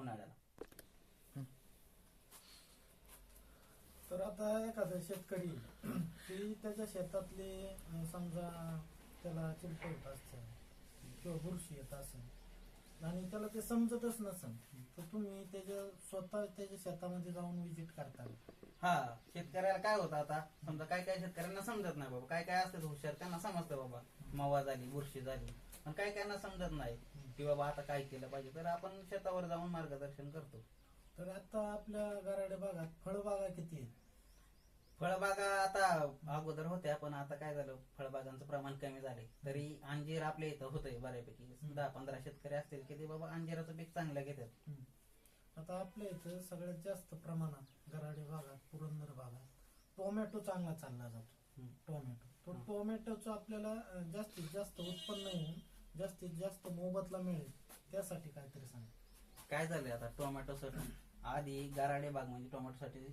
उन्हाळ्याला तर आता एखादा शेतकरी ती त्याच्या शेतातले समजा त्याला चिलट होत असते किंवा बुरशी येत असेल आणि त्याला ते समजतच नसेल तर तुम्ही त्याच्या स्वतः त्याच्या शेतामध्ये जाऊन विजिट करता. हा शेतकऱ्याला काय होतं आता? समजा काय काय शेतकऱ्यांना समजत नाही बाबा. काय काय असतं हुशार त्यांना समजतं बाबा. मावा झाली बुरशी झाली. पण काय कायना समजत नाही. की बाबा आता काय केलं पाहिजे? तर आपण शेतावर जाऊन मार्गदर्शन करतो. तर आता आपल्या गराडे भागात फळबागा किती आहेत? फळबागा आता अगोदर होत्या पण आता काय झालं? फळबागांचं प्रमाण कमी झाले तरी अंजीर आपल्या इथं होतंय बऱ्यापैकी. दहा पंधरा शेतकरी असतील की ते बाबा अंजिराचं पीक चांगलं घेतात. आता आपल्या इथं सगळ्यात जास्त प्रमाणात गराडे भागात पुरंदर भागात टोमॅटो चांगला चालला जातो. हम्म. टोमॅटो. तो टोमॅटोचं आपल्याला अं, जास्तीत जास्त उत्पन्न येऊन जास्तीत जास्त मोबदला मिळेल त्यासाठी काहीतरी सांगा. काय झालंय आता? टोमॅटो साठी आधी गराडे बाग म्हणजे टोमॅटो साठी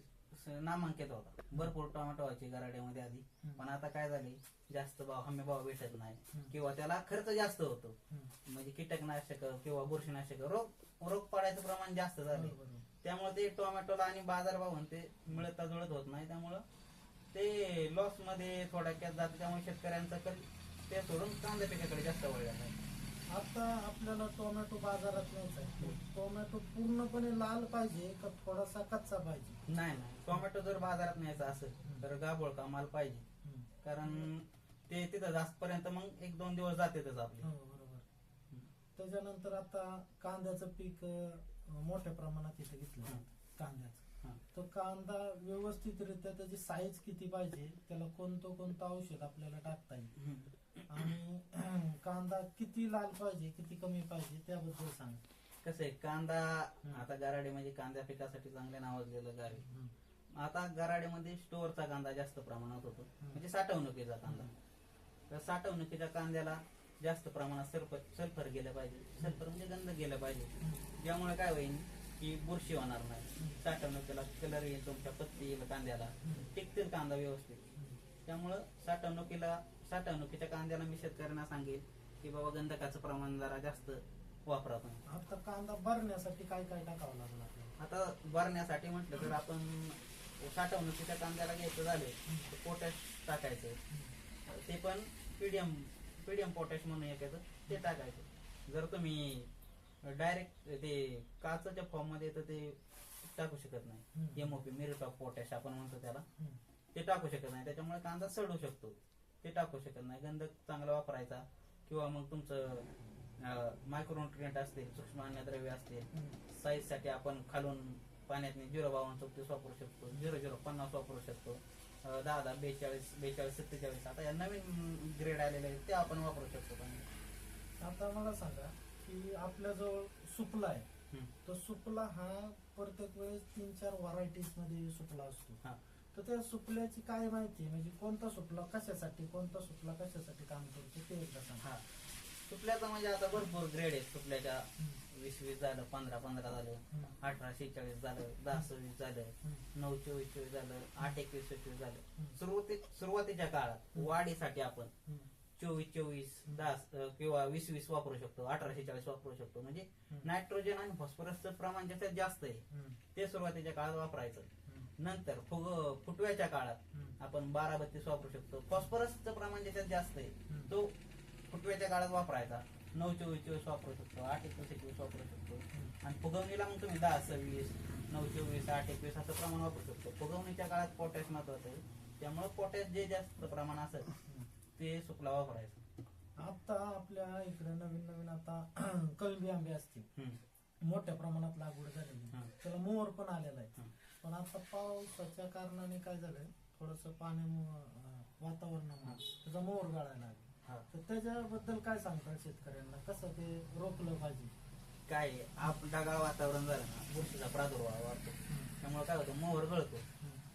नामांकित होता. भरपूर टोमॅटो व्हायचे गराड्यामध्ये आधी. हम्म. पण आता काय झाले जास्त भाव हमी भाव भेटत नाही. हम्म. किंवा त्याला खर्च जास्त होतो. हम्म. म्हणजे कीटकनाशक किंवा बुरशीनाशक रोग रोग पडायचं प्रमाण जास्त झाले बरोबर. त्यामुळे ते टोमॅटोला आणि बाजारभाव आणि ते मिळता जुळत होत नाही. त्यामुळं ते लॉसमध्ये थोडक्यात जाते. त्यामुळे शेतकऱ्यांचा कल ते सोडून कांद्या पिकाकडे जास्त वळला आहे आता आपल्याला टोमॅटो बाजारात न्यायचा आहे. टोमॅटो पूर्णपणे लाल पाहिजे का थोडासा कच्चा पाहिजे? नाही नाही. टोमॅटो जर बाजारात न्यायचा असेल तर गाबोळ का माल पाहिजे. कारण ते तिथं जास्तपर्यंत मग एक दोन दिवस आपले. हो बरोबर. त्याच्यानंतर आता कांद्याचं पीक अं, मोठ्या प्रमाणात इथे घेतलं हं. कांद्याचं. तो कांदा व्यवस्थितरित्या त्याची साईज किती पाहिजे त्याला कोणतं कोणतं औषध आपल्याला टाकता येईल. आणि कांदा किती लाल पाहिजे किती कमी पाहिजे त्याबद्दल सांग. कसं आहे कांदा. आता गराडे म्हणजे कांद्या पिकासाठी चांगले नावाजलेलं हं. आता गराड्यामध्ये स्टोअरचा कांदा जास्त प्रमाणात होतो. म्हणजे साठवणुकीचा कांदा. तर साठवणुकीच्या कांद्याला जास्त प्रमाणात सल्फर सल्फर गेलं पाहिजे. सल्फर म्हणजे गंध गेलं पाहिजे. ज्यामुळे काय होईल? की बुरशी होणार नाही. साठवणुकीला कलर येईल तुमच्या पत्ती येईल कांद्याला. टिकतील कांदा व्यवस्थित. त्यामुळं साठवणुकीला साठवणुकीच्या कांद्याला मी शेतकऱ्यांना सांगेल की बाबा गंधकाचं प्रमाण जरा जास्त वापरा तुम्ही. आता कांदा भरण्यासाठी काय काय टाकावं लागेल आपल्याला? आता भरण्यासाठी म्हटलं तर आपण साठवणुकीच्या कांद्याला घ्यायचं झालं तर पोटॅश टाकायचं. ते पण पीडीएम पीडीएम पोटॅश म्हणून एक येतं ते टाकायचं. जर तुम्ही डायरेक्ट ते काचच्या फॉर्ममध्ये येतं ते टाकू शकत नाही. एमओपी मिरिट ऑफ पोटॅश आपण म्हणतो त्याला. ते टाकू शकत नाही. त्याच्यामुळे कांदा सडू शकतो. ते टाकू शकत नाही. गंध चांगला वापरायचा. किंवा मग तुमचं मायक्रोन्युट्रिएंट असतील सूक्ष्म अन्नद्रव्य असतील. साईजसाठी आपण खालून पाण्यात झिरो बावन्न चौतीस वापरू शकतो. झिरो झिरो पन्नास वापरू शकतो. दहा दहा बेचाळीस बेचाळीस सत्तेचाळीस. आता या नवीन ग्रेड आलेले आहेत ते आपण वापरू शकतो पाणी. आता मला सांगा की आपल्याजवळ सुपला आहे. तर सुपला हा प्रत्येक वेळेस तीन चार व्हरायटीजमध्ये सुपला असतो हा. तर त्या सुपल्याची काय माहिती आहे? म्हणजे कोणता सुपला कशासाठी कोणता सुपला कशासाठी काम करतो ते एकदा सांगा हा सुपल्याचा म्हणजे आता भरपूर ग्रेड आहेत सुपल्याच्या. वीस वीस झालं पंधरा पंधरा झालं. अठरा शेहेचाळीस झालं दहा सव्वीस झालं. नऊ चोवीस चोवीस झालं आठ एकवीस एकवीस झालं. सुरुवाती सुरुवातीच्या काळात. वाढीसाठी आपण. चोवीस चोवीस दहा किंवा वीस वीस वापरू शकतो अठराशे चाळीस वापरू शकतो म्हणजे. नायट्रोजन आणि फॉस्फरसचं प्रमाण ज्याच्यात जास्त आहे. ते सुरुवातीच्या काळात वापरायचं. नंतर फुग फुटव्याच्या काळात. आपण बारा बत्तीस वापरू शकतो फॉस्फरसचं प्रमाण ज्याच्यात जास्त आहे. तो फुटव्याच्या काळात वापरायचा नऊ चोवीस चोवीस वापरू शकतो आठ एकवीस एकवीस वापरू शकतो. आणि फुगवणीला मग तुम्ही दहा सव्वीस नऊ चोवीस आठ एकवीस असं प्रमाण वापरू शकतो फुगवणीच्या काळात पोटॅश महत्वाचं आहे त्यामुळे पोटॅश जे जास्त प्रमाण असेल. ते सुकला वापरायचं आता आपल्या इकडे नवीन नवीन आता कलबी आंबे असतील. मोठ्या प्रमाणात लागवड झालेली. हं. त्याला मोहर पण आलेला आहे. हं. पण आता पावसाच्या कारणाने काय झालंय? थोडस अं, वातावरणामुळे. त्याचा मोहर गाळायला लागला. हा. तर त्याच्याबद्दल काय सांगतात शेतकऱ्यांना? कसं ते रोखलं पाहिजे? काय आहे, आप ढगाळ वातावरण झालं ना बुरशीचा प्रादुर्भाव वाढतो. त्यामुळे काय होतं? मोहर गळतो.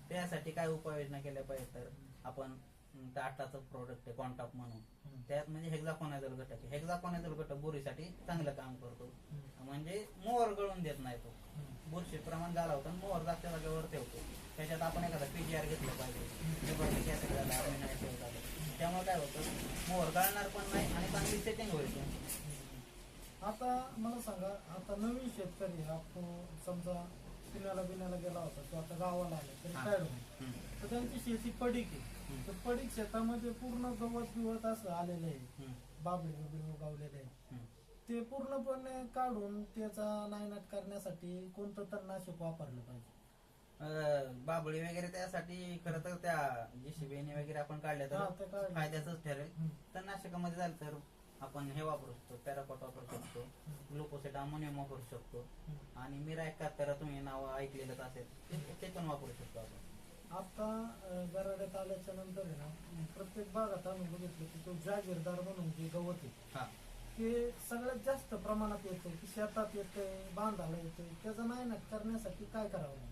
त्यासाठी काय उपाययोजना केल्या पाहिजे तर आपण टाटाचं प्रोडक्ट आहे कॉन्टॉप म्हणून. हं. त्यात म्हणजे हेक्झाकोनाझोल घटक आहे? हेक्झाकोनाझोल घटक? बुरीसाठी चांगलं काम करतो. हं. म्हणजे मोहर गळून देत नाही तो. हं. बुरशी प्रमाण झाला होता मोहर जागच्या जागेवर ठेवतो. त्याच्यात आपण एखादा पीजीआर घेतलं पाहिजे. त्यामुळे काय होतं? मोहर गळणार पण नाही आणि चांगली सेटिंग होईल. आता मला सांगा आता नवीन शेतकरी आपण समजा पुण्याला बिण्याला गेला होता तो आता गावाला आला तरी. काय होईल. तर त्यांची शेती पडीक आहे. तर पडीक शेतामध्ये पूर्ण गवत बिवत असं आलेलं आहे. बाबळे बिबळे उगवलेले आहे. ते पूर्णपणे काढून त्याचा नायनाट करण्यासाठी कोणतं तणनाशक वापरलं पाहिजे बाबळी वगैरे त्यासाठी खरं तर त्या जीसीबीने वगैरे आपण काढल्या तर. फायद्याच ठरेल. तर नाशकामध्ये झालं तर आपण हे वापरू शकतो पॅराकॉट वापरू शकतो ग्लुकोसेट अमोनियम वापरू शकतो. आणि मिरा एकाहत्तर तुम्ही नाव ऐकलेलंच असेल ते- पण वापरू शकतो आपण आता गराड्यात आल्याच्यानंतर आहे ना प्रत्येक भागात आम्ही बघितलं की तो जागीरदार म्हणून जे गवत आहे हा ते सगळ्यात जास्त प्रमाणात येतं की शेतात येतंय बांधाला येतंय त्याचा नायनाट करण्यासाठी काय करावं लागेल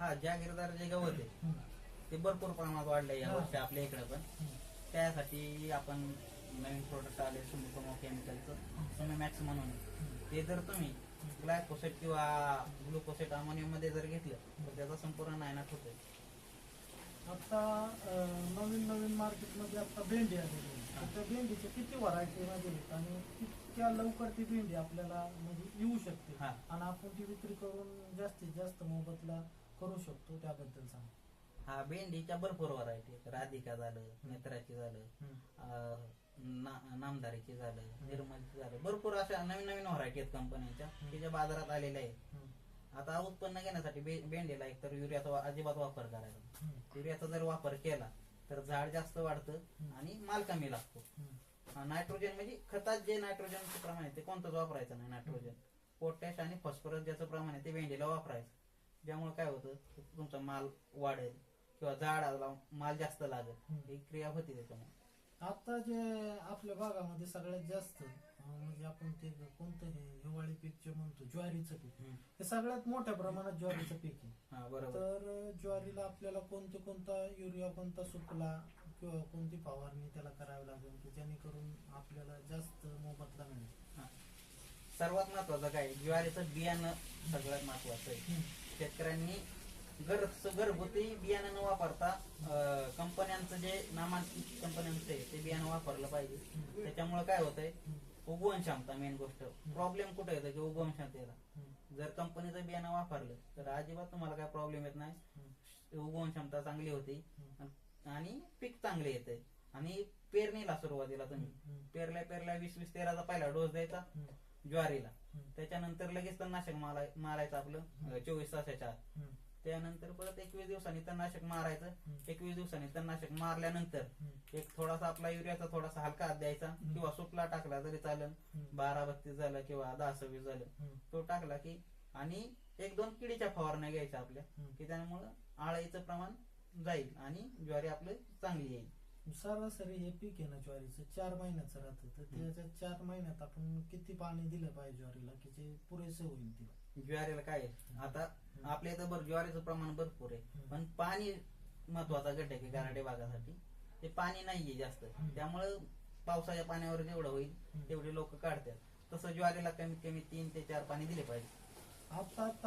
हा जागीरदार जे गवत आहे. ते भरपूर प्रमाणात वाढलंय या. वर्षी आपल्या इकडे पण. त्यासाठी आपण नवीन प्रोडक्ट आले सुमिकोमो केमिकलचं सुमिमॅक्स म्हणून ते जर तुम्ही ग्लायकोसेट किंवा ग्लुकोसेट अमोनियममध्ये जर घेतलं तर त्याचा संपूर्ण नायनाट होतोय. आता नवीन नवीन मार्केटमध्ये आता भेंडी आलेली आहे. तर त्या भेंडीच्या किती व्हरायटी मध्ये आणि कितक्या लवकर ती भेंडी आपल्याला म्हणजे येऊ शकते. हा. आणि आपण ती विक्री करून जास्तीत जास्त मोबदला करू शकतो त्याबद्दल सांग. हा भेंडीच्या भरपूर व्हरायटी राधिका झालं नेत्राची झालं ना- नामदारीची झालं निर्मलची झालं. भरपूर अशा नवीन नवीन व्हरायटी आहेत कंपन्यांच्या की ज्या बाजारात आलेल्या आहेत. हम्म. आता उत्पन्न घेण्यासाठी बे- भेंडीला एक तर युरियाचा वा- अजिबात वापर करायचा हम्म. युरियाचा जर वापर केला तर झाड जास्त वाढतं आणि माल कमी लागतो. हम्म. नायट्रोजन म्हणजे खतात जे नायट्रोजनचं प्रमाण आहे ते कोणतंच वापरायचं नाही नायट्रोजन. पोटॅश आणि फॉस्फरस ज्याचं प्रमाण आहे ते भेंडीला वापरायचं. ज्यामुळे काय होतं तुमचा माल वाढेल किंवा झाडाला माल जास्त लागेल हम्म. ही क्रिया होती त्याच्यामुळे. आता जे आपल्या भागामध्ये सगळ्यात जास्त अं, म्हणजे आपण ते कोणतं हे हिवाळी पीक जे म्हणतो ज्वारीचं पीक हे सगळ्यात मोठ्या प्रमाणात ज्वारीचं पीक आहे. हा बरोबर. तर अं, ज्वारीला आपल्याला कोणते कोणता युरिया कोणता सुकला किंवा कोणती फवारणी त्याला करावी लागेल की जेणेकरून आपल्याला जास्त मोबदला मिळेल. सर्वात महत्वाचं काय ज्वारीचं बियाणं सगळ्यात महत्वाचं आहे. शेतकऱ्यांनी घर घरगुती बियाणं न वापरता कंपन्यांचं जे नामांकित कंपन्यांचं आहे ते बियाणं वापरलं पाहिजे. त्याच्यामुळे काय होतंय उगवण क्षमता मेन गोष्ट. प्रॉब्लेम कुठे येतो की उगवण क्षमतेला जर कंपनीचं बियाणं वापरलं तर अजिबात तुम्हाला काय प्रॉब्लेम येत नाही. उगवण क्षमता चांगली होती. आणि पीक चांगले येते आणि पेरणीला सुरुवातीला तुम्ही. पेरल्या पेरल्या वीस वीस तेराचा पहिला डोस द्यायचा ज्वारीला. त्याच्यानंतर लगेच तर नाशक मारायचं आपलं चोवीस तासाच्या आत. त्यानंतर परत एकवीस दिवसांनी तणनाशक मारायचं. एकवीस दिवसांनी तणनाशक मारल्यानंतर एक थोडासा आपला युरियाचा थोडासा हलका हात द्यायचा किंवा सुटला टाकला तरी चालेल. बारा बत्तीस झालं किंवा दहा सव्वीस झालं. तो टाकला की आणि एक दोन किडीच्या फवारण्या घ्यायच्या आपल्या. की त्यामुळं आळीचं प्रमाण जाईल आणि ज्वारी आपली चांगली येईल. सरासरी हे पीक आहे ना ज्वारीचं चार महिन्याचं राहतं. तर त्याच्या चार महिन्यात आपण किती पाणी दिलं पाहिजे ज्वारीला की जे पुरेसे होईल तिला ज्वारीला काय आहे? आता आपल्या इथं बरं ज्वारीचं प्रमाण भरपूर आहे. हम्म. पण पाणी महत्त्वाचा घटक आहे गाराडे भागासाठी. ते पाणी नाहीये जास्त. हम्म. त्यामुळं पावसाच्या पाण्यावर जेवढं होईल हम्म. तेवढे लोक काढतात. तसं ज्वारीला कमीत कमी तीन ते चार पाणी दिले पाहिजे. आता आता